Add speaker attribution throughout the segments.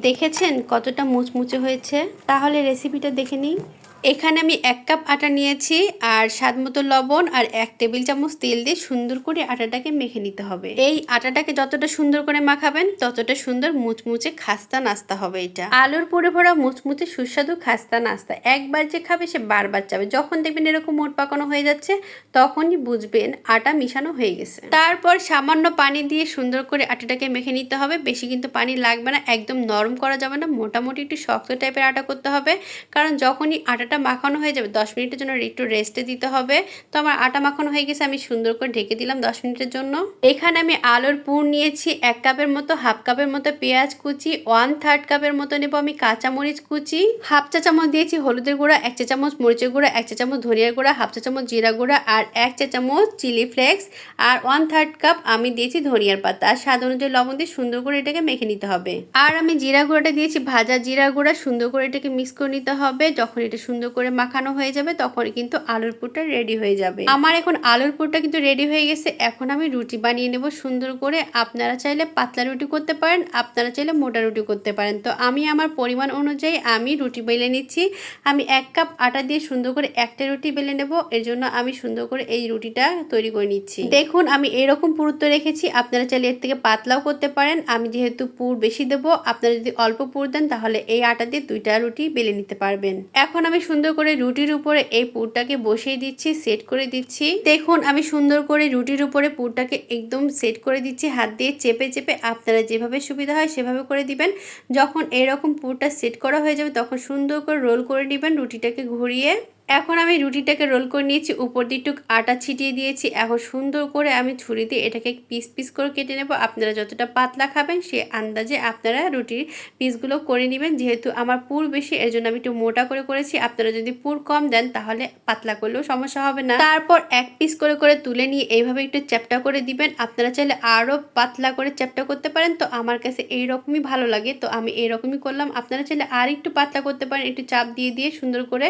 Speaker 1: দেখেছেন কতটা মুচমুচে হয়েছে? তাহলে রেসিপিটা দেখে নিই। এখানে আমি এক কাপ আটা নিয়েছি আর স্বাদ মতো লবণ আর এক টেবিল চামচ তেল দিয়ে সুন্দর করে আটাটাকে মেখে নিতে হবে। এই আটাটাকে যতটা সুন্দর করে মাখাবেন, ততটা সুন্দর মুচমুচে খাস্তা নাস্তা হবে এটা। আলুর পুরে ভরা মুচমুচে সুস্বাদু খাস্তা নাস্তা একবার যে খাবে সে বারবার চাবে। যখন দেখবেন এরকম মোট পাকানো হয়ে যাচ্ছে, তখনই বুঝবেন আটা মিশানো হয়ে গেছে। তারপর সামান্য পানি দিয়ে সুন্দর করে আটাটাকে মেখে নিতে হবে। বেশি কিন্তু পানি লাগবে না, একদম নরম করা যাবে না। মোটামুটি একটু শক্ত টাইপের আটা করতে হবে। কারণ যখনই আটাটা মাখানো হয়ে যাবে, দশ মিনিটের জন্য একটু রেস্টে দিতে হবে। তো আমার আটা মাখানো হয়ে গেছে, আমি সুন্দর করে ঢেকে দিলাম দশ মিনিটের জন্য। এখানে আমি আলুর পুর নিয়েছি, এক কাপের মতো, হাফ কাপের মতো পেঁয়াজ কুচি ওয়ান থার্ড কাপের মতো নেব আমি কাঁচামরিচ কুচি। হাফ চা চামচ দিয়েছি হলুদের গুঁড়া, এক চা চামচ মরিচের গুঁড়া, এক চা চামচ ধনিয়ার গুঁড়া, হাফ চা চামচ জিরা গুঁড়া, আর এক চা চামচ চিলি ফ্লেক্স। আর ওয়ান থার্ড কাপ আমি দিয়েছি ধনিয়ার পাতা। আর স্বাদ অনুযায়ী লবণ দিয়ে সুন্দর করে এটাকে মেখে নিতে হবে। আর আমি জিরা গুঁড়াটা দিয়েছি, ভাজা জিরা গুঁড়া, সুন্দর করে এটাকে মিক্স করে নিতে হবে। যখন এটা সুন্দর করে মাখানো হয়ে যাবে, তখন কিন্তু আলুর পুরটা রেডি হয়ে যাবে। আমার এখন আলুর পুরটা কিন্তু রেডি হয়ে গেছে, এখন আমি রুটি বানিয়ে নেব সুন্দর করে। আপনারা চাইলে পাতলা রুটি করতে পারেন, আপনারা চাইলে মোটা রুটি করতে পারেন। তো আমি আমার পরিমাণ অনুযায়ী আমি রুটি বেলে নিচ্ছি। আমি এক কাপ আটা দিয়ে সুন্দর করে একটা রুটি বেলে নেব, এর জন্য আমি সুন্দর করে এই রুটিটা তৈরি করে নিচ্ছি। দেখুন, আমি এরকম পুরুত্ব রেখেছি, আপনারা চাইলে এর থেকে পাতলাও করতে পারেন। আমি যেহেতু পুর বেশি দেবো, আপনারা যদি অল্প পুর দেন, তাহলে এই আটা দিয়ে দুইটা রুটি বেলে নিতে পারবেন। এখন আমি সুন্দর করে রুটির উপরে এই পুরটাকে বসিয়ে দিচ্ছি সেট করে দিচ্ছি। দেখুন, আমি সুন্দর করে রুটির উপরে পুরটাকে একদম সেট করে দিচ্ছি, হাত দিয়ে চেপে চেপে আপনারা যেভাবে সুবিধা হয় সেভাবে করে দিবেন। যখন এরকম পুরটা সেট করা হয়ে যাবে, তখন সুন্দর করে রোল করে নেবেন রুটিটাকে ঘুরিয়ে। এখন আমি রুটিটাকে রোল করে নিয়েছি, উপর একটু আটা ছিটিয়ে দিয়েছি। এখন সুন্দর করে আমি ছুরি দিয়ে এটাকে পিস পিস করে কেটে নেব। আপনারা যতটা পাতলা খাবেন, সে আন্দাজে আপনারা রুটির পিসগুলো করে নেবেন। যেহেতু আমার পুর বেশি, এর জন্য আমি একটু মোটা করে করেছি। আপনারা যদি পুর কম দেন, তাহলে পাতলা করলেও সমস্যা হবে না। তারপর এক পিস করে করে তুলে নিয়ে এইভাবে একটু চ্যাপটা করে দিবেন। আপনারা চাইলে আরও পাতলা করে চ্যাপটা করতে পারেন। তো আমার কাছে এই রকমই ভালো লাগে। তো আমি এইরকমই করলাম। আপনারা চাইলে আর একটু পাতলা করতে পারেন, একটু চাপ দিয়ে দিয়ে সুন্দর করে।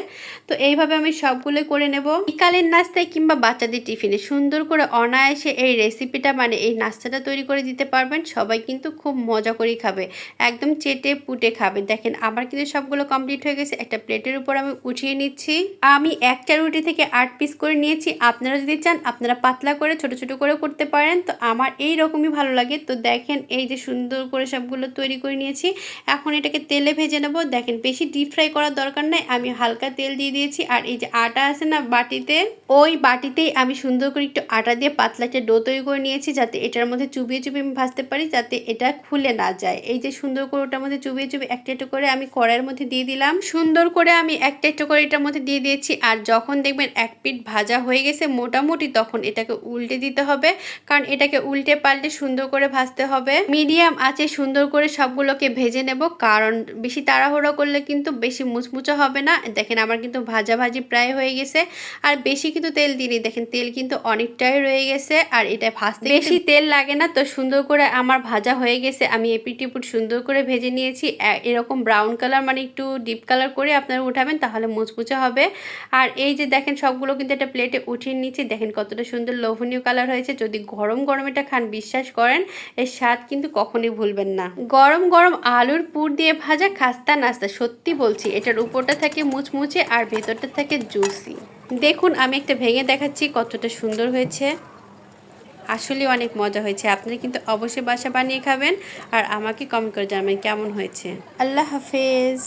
Speaker 1: তো এইভাবে আমি সবগুলো করে নেব? বিকালের নাস্তায় কিংবা বাচ্চাদের টিফিনে সুন্দর করে অনায়াসে এই রেসিপিটা মানে এই নাস্তাটা তৈরি করে দিতে পারবেন। সবাই কিন্তু খুব মজা করেই খাবে। একদম চেটে পুটে খাবে। দেখেন, আমার কিন্তু সবগুলো কমপ্লিট হয়ে গেছে। একটা প্লেটের উপর আমি উঠিয়ে নিচ্ছি। আমি একটা রুটি থেকে আট পিস করে নিয়েছি। আপনারা যদি চান, আপনারা পাতলা করে, ছোট ছোট করে করতে পারেন। তো আমার এই রকমই ভালো লাগে। তো দেখেন, এই যে সুন্দর করে সবগুলো তৈরি করে নিয়েছি। এখন এটাকে তেলে ভেজে নেব। দেখেন, বেশি ডিপ ফ্রাই করার দরকার নাই। আমি হালকা তেল দিয়ে দিয়েছি। আর এই যে আটা আছে না বাটিতে, ওই বাটিতেই আমি সুন্দর করে একটু আটা দিয়ে পাতলা একটা ডো তৈরি করে নিয়েছি যাতে এটার মধ্যে চুবিয়ে চুবিয়ে আমি ভাজতে পারি, যাতে এটা খুলে না যায়। এই যে সুন্দর করে ওটার মধ্যে চুবিয়ে চুবিয়ে একটা একটা করে আমি কড়াইয়ের মধ্যে দিয়ে দিলাম। সুন্দর করে আমি একটা একটা করে এটার মধ্যে দিয়ে দিয়েছি আর যখন দেখবেন এক পিঠ ভাজা হয়ে গেছে মোটামুটি তখন এটাকে উল্টে দিতে হবে, কারণ এটাকে উল্টে পাল্টে সুন্দর করে ভাজতে হবে। মিডিয়াম আছে সুন্দর করে সবগুলোকে ভেজে নেব, কারণ বেশি তাড়াহুড়ো করলে কিন্তু বেশি মুচমুচো হবে না। দেখেন আমার কিন্তু ভাজা ভাজি প্রায় হয়ে গেছে। আর বেশি কিন্তু তেল দিইনি। দেখেন, তেল কিন্তু অনেকটাই রয়ে গেছে আর এটা ভাজতে বেশি তেল লাগে না। তো সুন্দর করে আমার ভাজা হয়ে গেছে। আমি এপিট টিপুট সুন্দর করে ভেজে নিয়েছি। এরকম ব্রাউন কালার মানে একটু ডিপ কালার করে আপনারা উঠাবেন, তাহলে মুচমুচে হবে। আর এই যে দেখেন, সবগুলো কিন্তু একটা প্লেটে উঠিয়ে নিচ্ছি। দেখেন কতটা সুন্দর লোভনীয় কালার হয়েছে। যদি গরম গরম এটা খান, বিশ্বাস করেন, এর স্বাদ কিন্তু কখনই ভুলবেন না। গরম গরম আলুর পুর দিয়ে ভাজা খাস্তা নাস্তা, সত্যি বলছি, এটার উপরটা থাকে মুচমুচে আর ভেতরটা থাকে জুসি। দেখুন, আমি একটা ভেঙে দেখাচ্ছি, কতটা সুন্দর হয়েছে। আসলে অনেক মজা হয়েছে। আপনারা কিন্তু অবশ্যই বাসা বানিয়ে খাবেন আর আমাকে কমেন্ট করে জানাবেন কেমন হয়েছে। আল্লাহ হাফেজ।